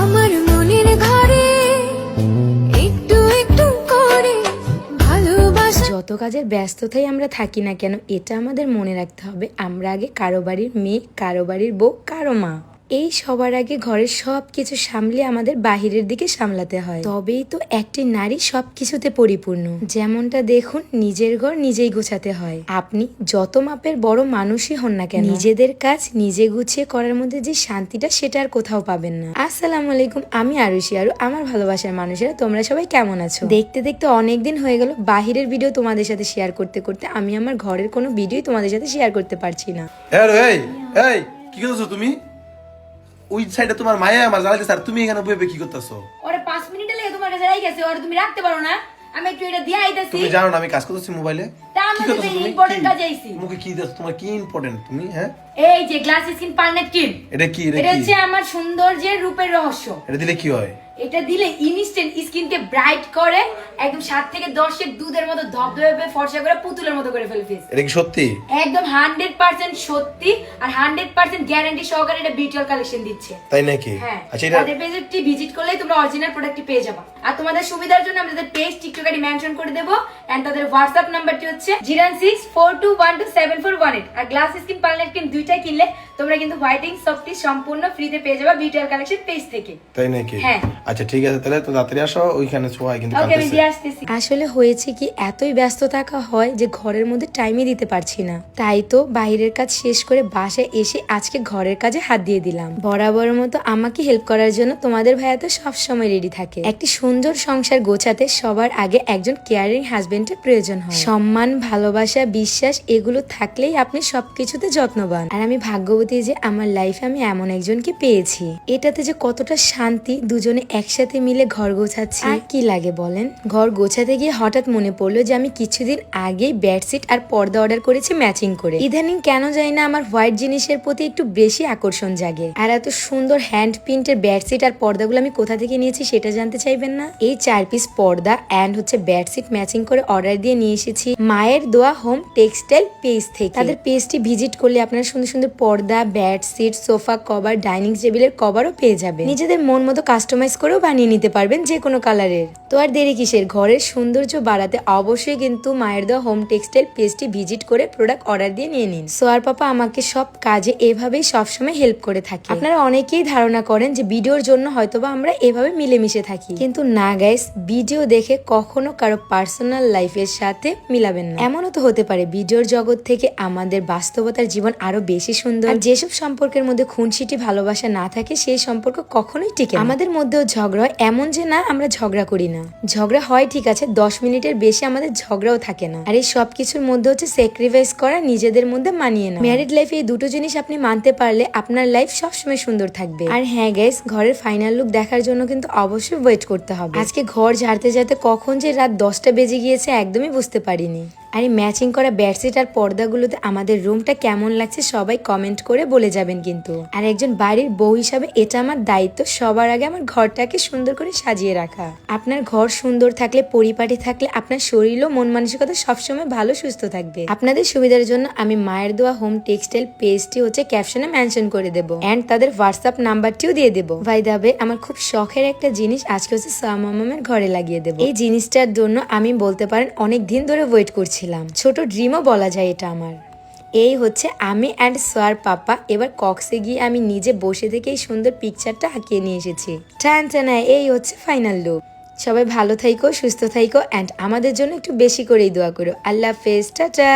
আমার মনের ঘরে একটু একটু করে ভালোবাসা। যত কাজের ব্যস্ততাই আমরা থাকি না কেন, এটা আমাদের মনে রাখতে হবে। আমরা আগে কারও বাড়ির মেয়ে, কারও বাড়ির বউ, কারও মা। এই সবার আগে ঘরের সব কিছু সামলে আমাদের বাহিরের দিকে সামলাতে হয়। তবেই তো একটি নারী সব কিছুতে পরিপূর্ণ। যেমনটা দেখুন, নিজের ঘর নিজেই গোছাতে হয়। আপনি যত মাপের বড় মানুষই হন না কেন, নিজেদের কাজ নিজে গুছিয়ে করার মধ্যে যে শান্তিটা, সেটা আর কোথাও পাবেন না। আসসালামু আলাইকুম, আমি আরুষি আরু, আমার ভালোবাসার মানুষেরা, তোমরা সবাই কেমন আছো? দেখতে দেখতে অনেক দিন হয়ে গেল, বাহিরের ভিডিও তোমাদের সাথে শেয়ার করতে করতে আমি আমার ঘরের কোনো ভিডিও তোমাদের সাথে শেয়ার করতে পারছি না। হ্যাঁ কি করতেছো তুমি? ওই সাইডে তোমার মায়া আমার জ্বালাইতে স্যার তুমি এখানে বইবে কি করতেছো? ওরে পাঁচ মিনিটে লেগে তোমার কাছে রাই গেছে ওরে তুমি রাখতে পারো না। আমি একটু এটা দিয়ে আইতাছি। তুমি জানো না আমি কাজ করতেছি মোবাইলে। তা আমি তো ইম্পর্টেন্ট কাজ আইছি। মুখে কি দিচ্ছ তোমার কি ইম্পর্টেন্ট তুমি হ্যাঁ? এই যে গ্লাস স্কিন পার্নেট কি এটা কি? এটা এটা কি? হচ্ছে আমার সৌন্দর্যের রূপের রহস্য। এটা দিলে কি হয়? এটা দিলে ইনস্ট্যান্ট স্কিনকে ব্রাইট করে একদম সাত থেকে দশের দুধের মতো ধবধবে ফর্সা করে পুতুলের মতো করে ফেলে ফেস এটা কি সত্যি? একদম হান্ড্রেড পার্সেন্ট সত্যি আর হান্ড্রেড পার্সেন্ট গ্যারান্টি সহকারে এটা বিউটিয়াল কালেকশন দিচ্ছে। তাই নাকি? হ্যাঁ আচ্ছা এটা তাদের পেজটি ভিজিট করলেই তোমরা অরিজিনাল প্রোডাক্টটি পেয়ে যাবে। আর তোমাদের সুবিধার জন্য আমি তাদের পেজ টিকটক আইডি মেনশন করে দেবো এন্ড তাদের হোয়াটসঅ্যাপ নাম্বারটি হচ্ছে zero six four two one two seven four one eight আর গ্লাস স্কিন পার্লার ক্রিম দুইটাই কিনলে তোমরা কিন্তু হোয়াইটিং সফটি সম্পূর্ণ ফ্রিতে পেয়ে যাবে বিউটিয়াল কালেকশন পেজ থেকে। তাই নাকি? হ্যাঁ। আচ্ছা ঠিক আছে তাহলে তো তাড়াতাড়ি আসো ওইখানে ছোঁয়াই কিন্তু ওকে আমি আসতেছি। আসলে হয়েছে কি এতই ব্যস্ত থাকা হয় যে ঘরের মধ্যে টাইমই দিতে পারছি না। তাই তো বাইরের কাজ শেষ করে বাসায় এসে আজকে ঘরের কাজে হাত দিয়ে দিলাম। বরাবর মতো আমাকে হেল্প করার জন্য তোমাদের ভাইয়া তো সবসময় রেডি থাকে। একটি সুন্দর সংসার গোছাতে সবার আগে একজন কেয়ারিং হাজবেন্ডের প্রয়োজন হয়। সম্মান ভালোবাসা বিশ্বাস এগুলো থাকলেই আপনি সবকিছুতে যত্নবান। আর আমি ভাগ্যবতী যে আমার লাইফে আমি এমন একজনকে পেয়েছি। এটাতে যে কতটা শান্তি দুজনে একসাথে মিলে ঘর গোছাচ্ছি। আর কি লাগে বলেন? ঘর গোছাতে গিয়ে হঠাৎ মনে পড়ল যে আমি কিছুদিন আগেই বেডশিট আর পর্দা অর্ডার করেছি ম্যাচিং করে। ইদানিং কেন জানি না আমার হোয়াইট জিনিসের প্রতি একটু বেশি আকর্ষণ জাগে। আর এত সুন্দর হ্যান্ড প্রিন্টের বেডশিট আর পর্দাগুলো আমি কোথা থেকে নিয়েছি সেটা জানতে চাইবেন না? এই চার পিস পর্দা অ্যান্ড হচ্ছে বেডশিট ম্যাচিং করে অর্ডার দিয়ে নিয়ে এসেছি মায়ের দোয়া হোম টেক্সটাইল পেজ থেকে। তাদের পেজটি ভিজিট করলে আপনারা সুন্দর সুন্দর পর্দা বেডশিট সোফা কভার ডাইনিং টেবিলের কভারও পেয়ে যাবেন। নিজেদের মন মতো কাস্টমাইজ করেও বানিয়ে নিতে পারবেন যে কোনো কালারের। তো আর দেরি কিসের? ঘরের সৌন্দর্য বাড়াতে অবশ্যই কিন্তু মায়ের দেওয়া হোম টেক্সটাইল পেজটি ভিজিট করে প্রোডাক্ট অর্ডার দিয়ে নিয়ে নিন। সোয়ার পাপা, আমাকে সব কাজে এভাবেই সবসময় হেল্প করে থাকে। আপনারা অনেকেই ধারণা করেন যে ভিডিওর জন্য হয়তোবা আমরা এভাবে মিলেমিশে থাকি। কিন্তু না গাইস ভিডিও দেখে কখনো কারও পার্সোনাল লাইফের সাথে মিলাবেন না। এমনও তো হতে পারে, ভিডিওর জগৎ থেকে আমাদের বাস্তবতার জীবন আরও বেশি সুন্দর। আর যেসব সম্পর্কের মধ্যে খুনসিটি ভালোবাসা না থাকে, সেই সম্পর্ক কখনোই টিকে আমাদের মধ্যেও ঝগড়া হয় এমন যে না আমরা ঝগড়া করি না। ঝগড়া হয় ঠিক আছে, দশ মিনিটের বেশি আমাদের ঝগড়াও থাকে না। আর এই সব কিছুর মধ্যে হচ্ছে স্যাক্রিফাইস করা নিজেদের মধ্যে মানিয়ে না ম্যারিড লাইফে এই দুটো জিনিস আপনি মানতে পারলে আপনার লাইফ সবসময় সুন্দর থাকবে। আর হ্যাঁ গাইস ঘরের ফাইনাল লুক দেখার জন্য কিন্তু অবশ্যই ওয়েট করতে হবে। আজকে ঘর ঝাড়তে ঝাড়তে কখন যে রাত দশটা বেজে গিয়েছে একদমই বুঝতে পারিনি। আর এই ম্যাচিং করা বেডশিট আর পর্দাগুলোতে আমাদের রুমটা কেমন লাগছে সবাই কমেন্ট করে বলে যাবেন কিন্তু। আর একজন বাড়ির বউ হিসাবে এটা আমার দায়িত্ব, সবার আগে আমার ঘরটাকে সুন্দর করে সাজিয়ে রাখা। আপনার ঘর সুন্দর থাকলে, পরিপাটি থাকলে আপনার শরীর ও মন মানসিকতা সবসময় ভালো, সুস্থ থাকবে। আপনাদের সুবিধার জন্য আমি মায়ের দোয়া হোম টেক্সটাইল পেজটি হচ্ছে ক্যাপশনে মেনশন করে দেবো। এন্ড তাদের হোয়াটসঅ্যাপ নাম্বারটিও দিয়ে দেবো। ভাই দাবে আমার খুব শখের একটা জিনিস আজকে হচ্ছে সামামের ঘরে লাগিয়ে দেবো। এই জিনিসটার জন্য আমি বলতে পারেন অনেক দিন ধরে ওয়েট করছিলাম ছোট ড্রিমও বলা যায় এটা আমার। এই হচ্ছে আমি অ্যান্ড সোয়ার পাপা, এবার কক্সে গিয়ে আমি নিজে বসে থেকে এই সুন্দর পিকচারটা আঁকিয়ে নিয়ে এসেছি। ট্যান টানা এই হচ্ছে ফাইনাল লুক সবাই ভালো থাইকো, সুস্থ থাইকো অ্যান্ড আমাদের জন্য একটু বেশি করেই দোয়া করো। আল্লাহ হাফেজ, টাটা।